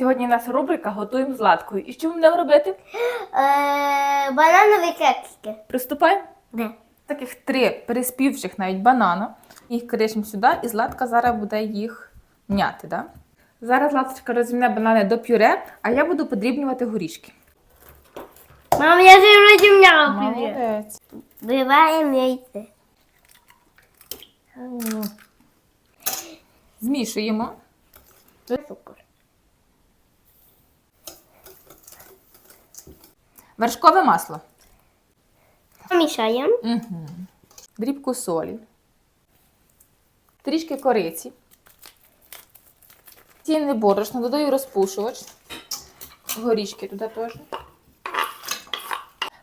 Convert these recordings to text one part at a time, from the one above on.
Сьогодні у нас рубрика Готуємо з Ладкою. І що ми будемо робити? Е, бананові кексики. Приступаємо. Де? Таких три переспівших навіть банана. Їх кришимо сюди, і Златка зараз буде їх м'яти. Да? Зараз Златочка розімне банани до пюре, а я буду подрібнювати горішки. Мам, я вже розімняла. Молодець. Вбиваємо яйце. Змішуємо. Цукор. Вершкове масло. Мішаємо. Угу. Дрібку солі. Трішки кориці. Цінне борошно, додаю розпушувач. Горішки туди теж.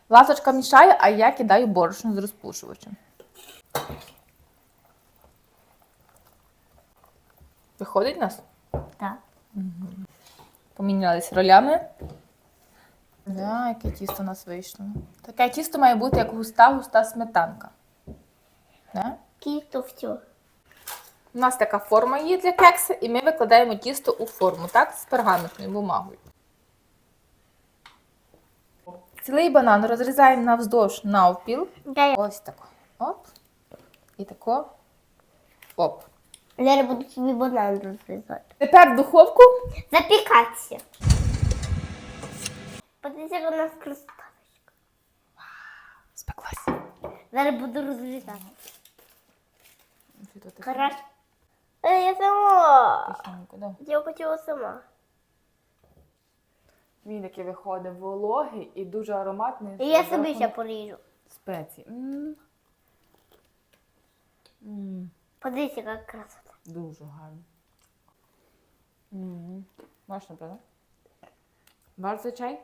Ласочка мішає, а я кидаю борошно з розпушувачем. Виходить нас? Так. Помінялись ролями. Да, яке тісто у нас вийшло. Таке тісто має бути як густа-густа сметанка. Да? Кісто все. У нас така форма є для кекса, і ми викладаємо тісто у форму, так? З пергаментною бумагою. Цілий банан розрізаємо навздовж навпіл. Дай. Ось тако. Оп. І тако. Оп. Зараз буду собі банан розрізати. Тепер в духовку. Запікатися. Подивіться, як у нас красота. Спеклась. Зараз буду розрізати. Що тут таке? Хорошо. Е, я сама. Тихенько, да. Я хотіла сама. Він такий виходить вологий і дуже ароматний. І я собі ще поріжу. Спеції. М. М, Подивіться, яка красота. Дуже гарно. М. Можна, правда? Ваш чай?